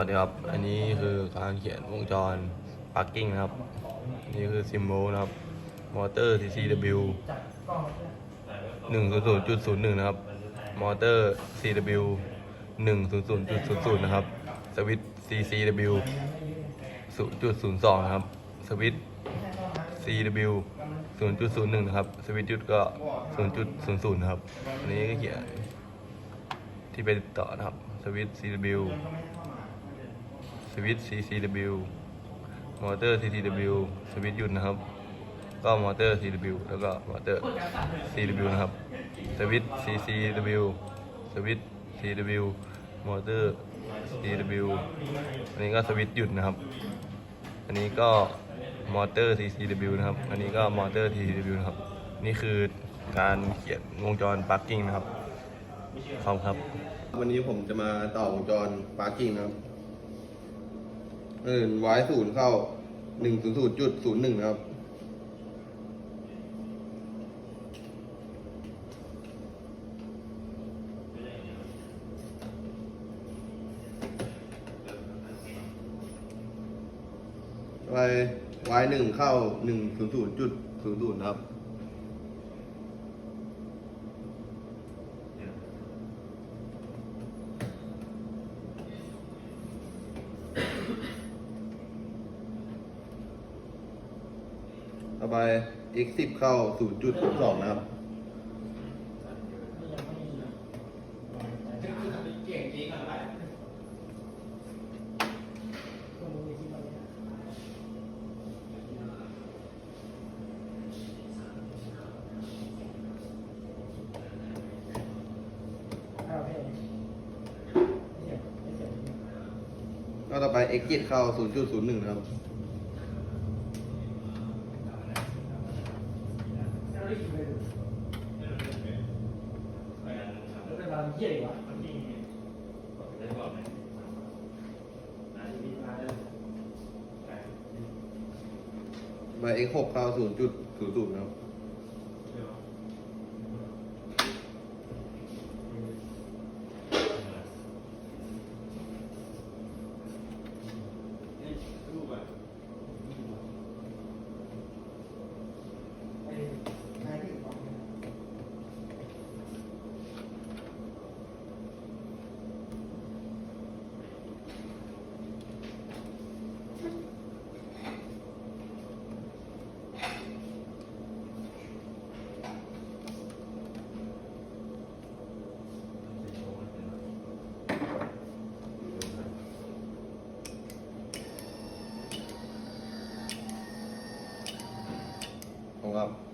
สวัสดีครับ อันนี้คือการเขียนวงจรปาร์กิ้งนะครับนนี้คือซิมโบลนะครับ มอเตอร์ CCW 100.01 นะครับ มอเตอร์ CW 100.00 นะครับ สวิตช์ CCW 0.02 นะครับ สวิตช์ CW 0.01 นะครับ สวิตช์หยุดก็ 0.00 นะครับ อันนี้ก็เขียนที่ไปต่อนะครับ สวิตช์ CW วิตช์ CCW มอเตอร์ CCW สวิตช์หยุดนะครับ ก็มอเตอร์ CW แล้วก็มอเตอร์ CW นะครับ สวิตช์ CCW สวิตช์ CW มอเตอร์ CW อันนี้ก็สวิตช์หยุดนะครับ อันนี้ก็มอเตอร์ CCW นะครับ อันนี้ก็มอเตอร์ TCW นะครับ นี่คือการเขียนวงจรปาร์กิ้งนะครับขอบคุณครับ วันนี้ผมจะมาต่อวงจรปาร์กิ้งนะครับ เออไว้ศูนย์เข้าหนึ่งศูนย์ศูนย์จุดศูนย์หนึ่งนะครับไว้ไว้หนึ่งเข้าหนึ่งศูนย์ศูนย์จุดศูนย์ศูนย์ครับ ต่อไป x 10 เข้า 0.02 นะครับ ก็ต่อไป x 7 เข้า 0.01 นะครับ ไป x 6เก้า0.00นะครับขอบคุณครับ 同。